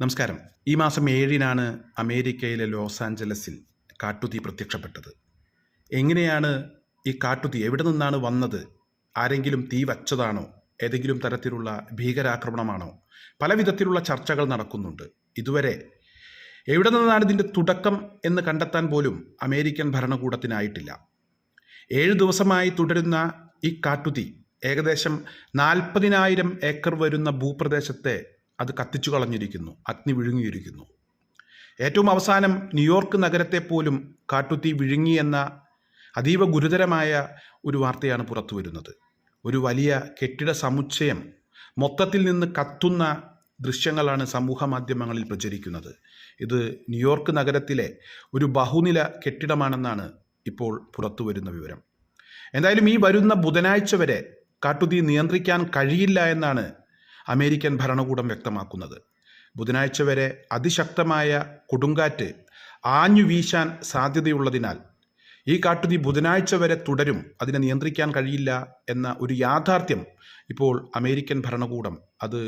നമസ്കാരം. ഈ മാസം ഏഴിനാണ് അമേരിക്കയിലെ ലോസ് ആഞ്ചലസിൽ കാട്ടുതീ പ്രത്യക്ഷപ്പെട്ടത്. എങ്ങനെയാണ് ഈ കാട്ടുതീ എവിടെ നിന്നാണ് വന്നത്? ആരെങ്കിലും തീ വച്ചതാണോ? ഏതെങ്കിലും തരത്തിലുള്ള ഭീകരാക്രമണമാണോ? പല വിധത്തിലുള്ള ചർച്ചകൾ നടക്കുന്നുണ്ട്. ഇതുവരെ എവിടെ നിന്നാണ് ഇതിന്റെ തുടക്കം എന്ന് കണ്ടെത്താൻ പോലും അമേരിക്കൻ ഭരണകൂടത്തിനായിട്ടില്ല. ഏഴ് ദിവസമായി തുടരുന്ന ഈ കാട്ടുതീ ഏകദേശം നാൽപ്പതിനായിരം ഏക്കർ വരുന്ന ഭൂപ്രദേശത്തെ അത് കത്തിച്ചു കളഞ്ഞിരിക്കുന്നു അഗ്നി വിഴുങ്ങിയിരിക്കുന്നു. ഏറ്റവും അവസാനം ന്യൂയോർക്ക് നഗരത്തെ പോലും കാട്ടുതീ വിഴുങ്ങി എന്ന അതീവ ഗുരുതരമായ ഒരു വാർത്തയാണ് പുറത്തു വരുന്നത്. ഒരു വലിയ കെട്ടിട സമുച്ചയം മൊത്തത്തിൽ നിന്ന് കത്തുന്ന ദൃശ്യങ്ങളാണ് സമൂഹ മാധ്യമങ്ങളിൽ പ്രചരിക്കുന്നത്. ഇത് ന്യൂയോർക്ക് നഗരത്തിലെ ഒരു ബഹുനില കെട്ടിടമാണെന്നാണ് ഇപ്പോൾ പുറത്തു വരുന്ന വിവരം. എന്തായാലും ഈ വരുന്ന ബുധനാഴ്ച വരെ കാട്ടുതീ നിയന്ത്രിക്കാൻ കഴിയില്ല എന്നാണ് അമേരിക്കൻ ഭരണകൂടം വ്യക്തമാക്കുന്നത്. ബുധനാഴ്ച വരെ അതിശക്തമായ കൊടുങ്കാറ്റ് ആഞ്ഞു വീശാൻ സാധ്യതയുള്ളതിനാൽ ഈ കാട്ടുതീ ബുധനാഴ്ച വരെ തുടരും അതിനെ നിയന്ത്രിക്കാൻ കഴിയില്ല എന്ന ഒരു യാഥാർത്ഥ്യം ഇപ്പോൾ അമേരിക്കൻ ഭരണകൂടം അത്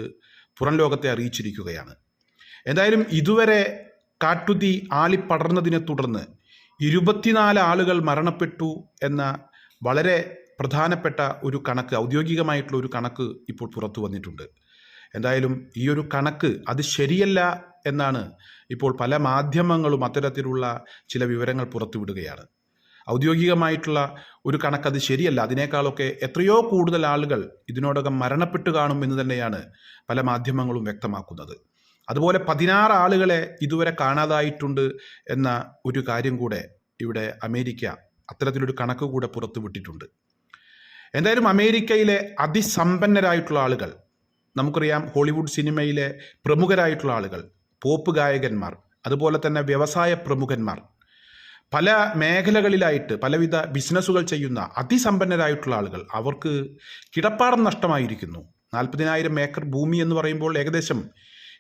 പുറം ലോകത്തെ അറിയിച്ചിരിക്കുകയാണ്. എന്തായാലും ഇതുവരെ കാട്ടുതീ ആളിപ്പടർന്നതിനെ തുടർന്ന് ഇരുപത്തിനാല് ആളുകൾ മരണപ്പെട്ടു എന്ന വളരെ പ്രധാനപ്പെട്ട ഒരു കണക്ക് ഔദ്യോഗികമായിട്ടുള്ള ഒരു കണക്ക് ഇപ്പോൾ പുറത്തു വന്നിട്ടുണ്ട്. എന്തായാലും ഈ ഒരു കണക്ക് അത് ശരിയല്ല എന്നാണ് ഇപ്പോൾ പല മാധ്യമങ്ങളും അത്തരത്തിലുള്ള ചില വിവരങ്ങൾ പുറത്തുവിടുകയാണ്. ഔദ്യോഗികമായിട്ടുള്ള ഒരു അത് ശരിയല്ല. അതിനേക്കാളൊക്കെ എത്രയോ കൂടുതൽ ആളുകൾ ഇതിനോടകം മരണപ്പെട്ടു കാണും എന്ന് തന്നെയാണ് പല മാധ്യമങ്ങളും വ്യക്തമാക്കുന്നത്. അതുപോലെ പതിനാറ് ആളുകളെ ഇതുവരെ കാണാതായിട്ടുണ്ട് എന്ന ഒരു കാര്യം കൂടെ ഇവിടെ അമേരിക്ക അത്തരത്തിലൊരു കണക്ക് കൂടെ പുറത്തുവിട്ടിട്ടുണ്ട്. എന്തായാലും അമേരിക്കയിലെ അതിസമ്പന്നരായിട്ടുള്ള ആളുകൾ നമുക്കറിയാം ഹോളിവുഡ് സിനിമയിലെ പ്രമുഖരായിട്ടുള്ള ആളുകൾ പോപ്പ് ഗായകന്മാർ അതുപോലെ തന്നെ വ്യവസായ പ്രമുഖന്മാർ. പല മേഖലകളിലായിട്ട് പലവിധ ബിസിനസ്സുകൾ ചെയ്യുന്ന അതിസമ്പന്നരായിട്ടുള്ള ആളുകൾ അവർക്ക് കിടപ്പാടം നഷ്ടമായിരിക്കുന്നു. നാൽപ്പതിനായിരം ഏക്കർ ഭൂമി എന്ന് പറയുമ്പോൾ ഏകദേശം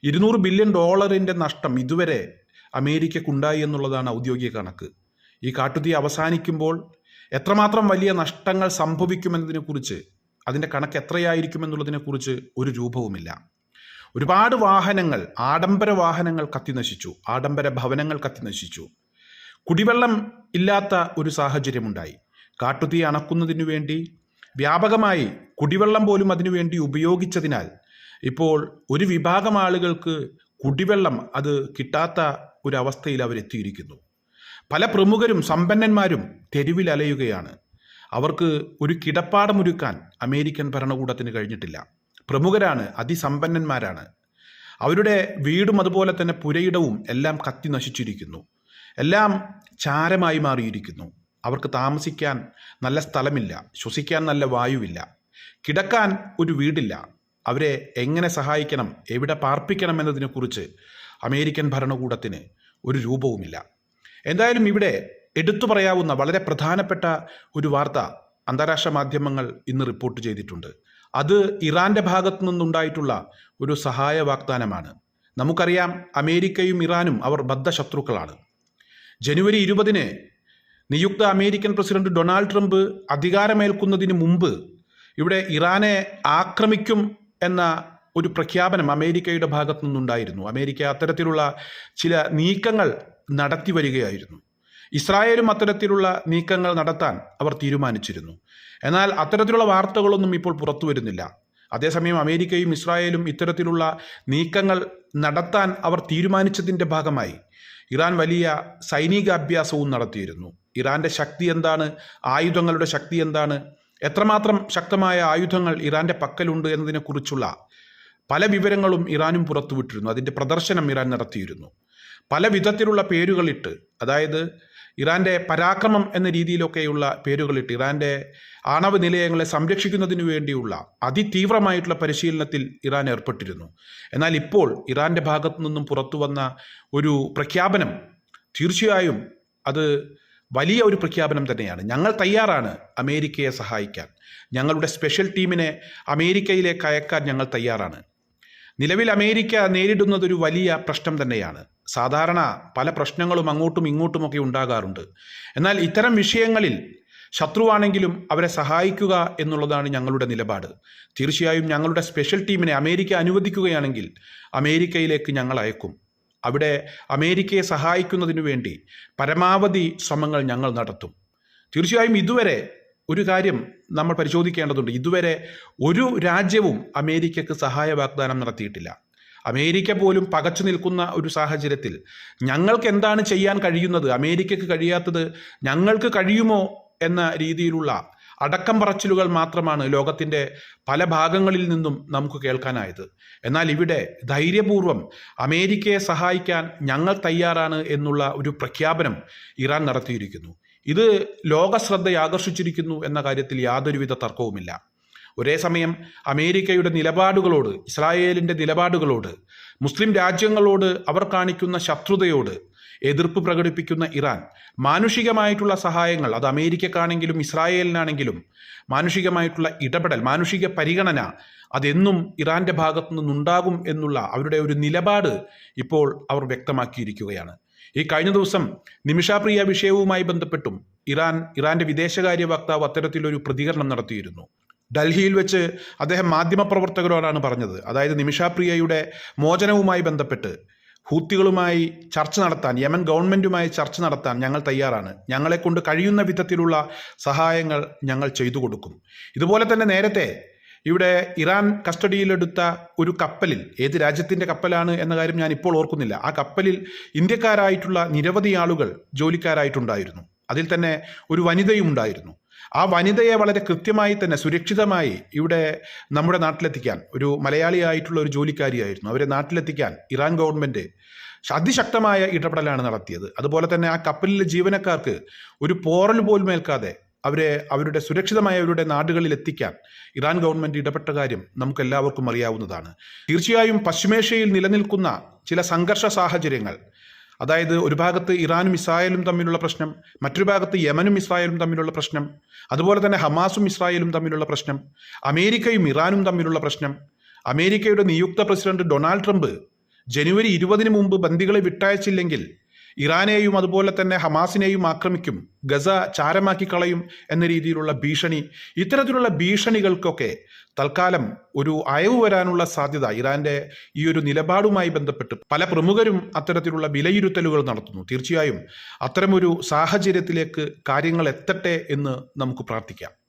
ഇരുന്നൂറ് ബില്യൺ ഡോളറിന്റെ നഷ്ടം ഇതുവരെ അമേരിക്കക്കുണ്ടായി എന്നുള്ളതാണ് ഔദ്യോഗിക കണക്ക്. ഈ കാട്ടുതീ അവസാനിക്കുമ്പോൾ എത്രമാത്രം വലിയ നഷ്ടങ്ങൾ സംഭവിക്കുമെന്നതിനെക്കുറിച്ച് അതിന്റെ കണക്ക് എത്രയായിരിക്കുമെന്നുള്ളതിനെക്കുറിച്ച് ഒരു രൂപവുമില്ല. ഒരുപാട് വാഹനങ്ങൾ ആഡംബര വാഹനങ്ങൾ കത്തിനശിച്ചു ആഡംബര ഭവനങ്ങൾ കത്തിനശിച്ചു കുടിവെള്ളം ഇല്ലാത്ത ഒരു സാഹചര്യമുണ്ടായി. കാട്ടുതീ അണക്കുന്നതിനു വേണ്ടി വ്യാപകമായി കുടിവെള്ളം പോലും അതിനുവേണ്ടി ഉപയോഗിച്ചതിനാൽ ഇപ്പോൾ ഒരു വിഭാഗം ആളുകൾക്ക് കുടിവെള്ളം അത് കിട്ടാത്ത ഒരവസ്ഥയിൽ അവരെത്തിയിരിക്കുന്നു. പല പ്രമുഖരും സമ്പന്നന്മാരും തെരുവിൽ അലയുകയാണ് അവർക്ക് ഒരു കിടപ്പാടമൊരുക്കാൻ അമേരിക്കൻ ഭരണകൂടത്തിന് കഴിഞ്ഞിട്ടില്ല. പ്രമുഖരാണ് അതിസമ്പന്നന്മാരാണ്. അവരുടെ വീടും അതുപോലെ തന്നെ പുരയിടവും എല്ലാം കത്തി നശിച്ചിരിക്കുന്നു. എല്ലാം ചാരമായി മാറിയിരിക്കുന്നു. അവർക്ക് താമസിക്കാൻ നല്ല സ്ഥലമില്ല ശ്വസിക്കാൻ നല്ല വായുവില്ല. കിടക്കാൻ ഒരു വീടില്ല. അവരെ എങ്ങനെ സഹായിക്കണം എവിടെ പാർപ്പിക്കണം എന്നതിനെക്കുറിച്ച് അമേരിക്കൻ ഭരണകൂടത്തിന് ഒരു രൂപവുമില്ല. എന്തായാലും ഇവിടെ എടുത്തു പറയാവുന്ന വളരെ പ്രധാനപ്പെട്ട ഒരു വാർത്ത അന്താരാഷ്ട്ര മാധ്യമങ്ങൾ ഇന്ന് റിപ്പോർട്ട് ചെയ്തിട്ടുണ്ട്. അത് ഇറാന്റെ ഭാഗത്തു നിന്നുണ്ടായിട്ടുള്ള ഒരു സഹായ വാഗ്ദാനമാണ്. നമുക്കറിയാം അമേരിക്കയും ഇറാനും അവർ ബദ്ധശത്രുക്കളാണ്. ജനുവരി ഇരുപതിന് നിയുക്ത അമേരിക്കൻ പ്രസിഡന്റ് ഡൊണാൾഡ് ട്രംപ് അധികാരമേൽക്കുന്നതിന് മുമ്പ് ഇവിടെ ഇറാനെ ആക്രമിക്കും എന്ന ഒരു പ്രഖ്യാപനം അമേരിക്കയുടെ ഭാഗത്തു നിന്നുണ്ടായിരുന്നു. അമേരിക്ക അത്തരത്തിലുള്ള ചില നീക്കങ്ങൾ നടത്തി വരികയായിരുന്നു. ഇസ്രായേലും അത്തരത്തിലുള്ള നീക്കങ്ങൾ നടത്താൻ അവർ തീരുമാനിച്ചിരുന്നു. എന്നാൽ അത്തരത്തിലുള്ള വാർത്തകളൊന്നും ഇപ്പോൾ പുറത്തു വരുന്നില്ല. അതേസമയം അമേരിക്കയും ഇസ്രായേലും ഇത്തരത്തിലുള്ള നീക്കങ്ങൾ നടത്താൻ അവർ തീരുമാനിച്ചതിന്റെ ഭാഗമായി ഇറാൻ വലിയ സൈനികാഭ്യാസവും നടത്തിയിരുന്നു. ഇറാന്റെ ശക്തി എന്താണ്? ആയുധങ്ങളുടെ ശക്തി എന്താണ്? എത്രമാത്രം ശക്തമായ ആയുധങ്ങൾ ഇറാന്റെ പക്കലുണ്ട് എന്നതിനെക്കുറിച്ചുള്ള പല വിവരങ്ങളും ഇറാനും പുറത്തുവിട്ടിരുന്നു. അതിന്റെ പ്രദർശനം ഇറാൻ നടത്തിയിരുന്നു. പല വിധത്തിലുള്ള പേരുകളിട്ട് അതായത് ഇറാന്റെ പരാക്രമം എന്ന രീതിയിലൊക്കെയുള്ള പേരുകളിട്ട് ഇറാന്റെ ആണവ നിലയങ്ങളെ സംരക്ഷിക്കുന്നതിനു വേണ്ടിയുള്ള അതിതീവ്രമായിട്ടുള്ള പരിശീലനത്തിൽ ഇറാൻ ഏർപ്പെട്ടിരുന്നു. എന്നാൽ ഇപ്പോൾ ഇറാന്റെ ഭാഗത്തു നിന്നും പുറത്തു വന്ന ഒരു പ്രഖ്യാപനം തീർച്ചയായും അത് വലിയ ഒരു പ്രഖ്യാപനം തന്നെയാണ്. ഞങ്ങൾ തയ്യാറാണ് അമേരിക്കയെ സഹായിക്കാൻ. ഞങ്ങളുടെ സ്പെഷ്യൽ ടീമിനെ അമേരിക്കയിലേക്ക് അയക്കാൻ ഞങ്ങൾ തയ്യാറാണ്. നിലവിൽ അമേരിക്ക നേരിടുന്നത് ഒരു വലിയ പ്രശ്നം തന്നെയാണ്. സാധാരണ പല പ്രശ്നങ്ങളും അങ്ങോട്ടും ഇങ്ങോട്ടുമൊക്കെ ഉണ്ടാകാറുണ്ട്. എന്നാൽ ഇത്തരം വിഷയങ്ങളിൽ ശത്രുവാണെങ്കിലും അവരെ സഹായിക്കുക എന്നുള്ളതാണ് ഞങ്ങളുടെ നിലപാട്. തീർച്ചയായും ഞങ്ങളുടെ സ്പെഷ്യൽ ടീമിനെ അമേരിക്ക അനുവദിക്കുകയാണെങ്കിൽ അമേരിക്കയിലേക്ക് ഞങ്ങൾ അയക്കും. അവിടെ അമേരിക്കയെ സഹായിക്കുന്നതിനു വേണ്ടി പരമാവധി ശ്രമങ്ങൾ ഞങ്ങൾ നടത്തും. തീർച്ചയായും ഇതുവരെ ഒരു കാര്യം നമ്മൾ പരിശോധിക്കേണ്ടതുണ്ട്. ഇതുവരെ ഒരു രാജ്യവും അമേരിക്കക്ക് സഹായ വാഗ്ദാനം നടത്തിയിട്ടില്ല. അമേരിക്ക പോലും പകച്ചു നിൽക്കുന്ന ഒരു സാഹചര്യത്തിൽ ഞങ്ങൾക്ക് എന്താണ് ചെയ്യാൻ കഴിയുന്നത്? അമേരിക്കക്ക് കഴിയാത്തത് ഞങ്ങൾക്ക് കഴിയുമോ എന്ന രീതിയിലുള്ള അടക്കം പറച്ചിലുകൾ മാത്രമാണ് ലോകത്തിന്റെ പല ഭാഗങ്ങളിൽ നിന്നും നമുക്ക് കേൾക്കാനായത്. എന്നാൽ ഇവിടെ ധൈര്യപൂർവം അമേരിക്കയെ സഹായിക്കാൻ ഞങ്ങൾ തയ്യാറാണ് എന്നുള്ള ഒരു പ്രഖ്യാപനം ഇറാൻ നടത്തിയിരിക്കുന്നു. ഇത് ലോക എന്ന കാര്യത്തിൽ യാതൊരുവിധ തർക്കവുമില്ല. ഒരേ സമയം അമേരിക്കയുടെ നിലപാടുകളോട് ഇസ്രായേലിന്റെ നിലപാടുകളോട് മുസ്ലിം രാജ്യങ്ങളോട് അവർ കാണിക്കുന്ന ശത്രുതയോട് എതിർപ്പ് പ്രകടിപ്പിക്കുന്ന ഇറാൻ മാനുഷികമായിട്ടുള്ള സഹായങ്ങൾ അത് അമേരിക്കക്കാണെങ്കിലും ഇസ്രായേലിനാണെങ്കിലും മാനുഷികമായിട്ടുള്ള ഇടപെടൽ മാനുഷിക പരിഗണന അതെന്നും ഇറാന്റെ ഭാഗത്തു നിന്നുണ്ടാകും എന്നുള്ള അവരുടെ ഒരു നിലപാട് ഇപ്പോൾ അവർ വ്യക്തമാക്കിയിരിക്കുകയാണ്. ഈ കഴിഞ്ഞ ദിവസം നിമിഷാപ്രിയ വിഷയവുമായി ബന്ധപ്പെട്ടും ഇറാൻ ഇറാന്റെ വിദേശകാര്യ വക്താവ് അത്തരത്തിലൊരു പ്രതികരണം നടത്തിയിരുന്നു. ഡൽഹിയിൽ വെച്ച് അദ്ദേഹം മാധ്യമപ്രവർത്തകരോടാണ് പറഞ്ഞത്. അതായത് നിമിഷാപ്രിയയുടെ മോചനവുമായി ബന്ധപ്പെട്ട് ഹൂത്തികളുമായി ചർച്ച നടത്താൻ യമൻ ഗവൺമെന്റുമായി ചർച്ച നടത്താൻ ഞങ്ങൾ തയ്യാറാണ്. ഞങ്ങളെ കൊണ്ട് കഴിയുന്ന വിധത്തിലുള്ള സഹായങ്ങൾ ഞങ്ങൾ ചെയ്തു കൊടുക്കും. ഇതുപോലെ തന്നെ നേരത്തെ ഇവിടെ ഇറാൻ കസ്റ്റഡിയിലെടുത്ത ഒരു കപ്പലിൽ ഏത് രാജ്യത്തിന്റെ കപ്പലാണ് എന്ന കാര്യം ഞാൻ ഇപ്പോൾ ഓർക്കുന്നില്ല. ആ കപ്പലിൽ ഇന്ത്യക്കാരായിട്ടുള്ള നിരവധി ആളുകൾ ജോലിക്കാരായിട്ടുണ്ടായിരുന്നു. അതിൽ തന്നെ ഒരു വനിതയും ഉണ്ടായിരുന്നു ആ വനിതയെ വളരെ കൃത്യമായി തന്നെ സുരക്ഷിതമായി ഇവിടെ നമ്മുടെ നാട്ടിലെത്തിക്കാൻ ഒരു മലയാളിയായിട്ടുള്ള ഒരു ജോലിക്കാരിയായിരുന്നു. അവരെ നാട്ടിലെത്തിക്കാൻ ഇറാൻ ഗവൺമെന്റ് അതിശക്തമായ ഇടപെടലാണ് നടത്തിയത്. അതുപോലെ തന്നെ ആ കപ്പലിലെ ജീവനക്കാർക്ക് ഒരു പോറൽ പോലും ഏൽക്കാതെ അവരെ അവരുടെ സുരക്ഷിതമായ അവരുടെ നാടുകളിൽ എത്തിക്കാൻ ഇറാൻ ഗവൺമെന്റ് ഇടപെട്ട കാര്യം നമുക്ക് എല്ലാവർക്കും അറിയാവുന്നതാണ്. തീർച്ചയായും പശ്ചിമേഷ്യയിൽ നിലനിൽക്കുന്ന ചില സംഘർഷ സാഹചര്യങ്ങൾ അതായത് ഒരു ഭാഗത്ത് ഇറാനും ഇസ്രായേലും തമ്മിലുള്ള പ്രശ്നം മറ്റൊരു ഭാഗത്ത് യമനും ഇസ്രായേലും തമ്മിലുള്ള പ്രശ്നം അതുപോലെ തന്നെ ഹമാസും ഇസ്രായേലും തമ്മിലുള്ള പ്രശ്നം അമേരിക്കയും ഇറാനും തമ്മിലുള്ള പ്രശ്നം. അമേരിക്കയുടെ നിയുക്ത പ്രസിഡന്റ് ഡൊണാൾഡ് ട്രംപ് ജനുവരി ഇരുപതിന് മുമ്പ് ബന്ദികളെ വിട്ടയച്ചില്ലെങ്കിൽ ഇറാനെയും അതുപോലെ തന്നെ ഹമാസിനെയും ആക്രമിക്കും ഗസ ചാരമാക്കി കളയും എന്ന രീതിയിലുള്ള ഭീഷണി ഇത്തരത്തിലുള്ള ഭീഷണികൾക്കൊക്കെ തൽക്കാലം ഒരു അയവ് വരാനുള്ള സാധ്യത ഇറാന്റെ ഈ ഒരു നിലപാടുമായി ബന്ധപ്പെട്ട് പല പ്രമുഖരും അത്തരത്തിലുള്ള വിലയിരുത്തലുകൾ നടത്തുന്നു. തീർച്ചയായും അത്തരമൊരു സാഹചര്യത്തിലേക്ക് കാര്യങ്ങൾ എത്തട്ടെ എന്ന് നമുക്ക് പ്രാർത്ഥിക്കാം.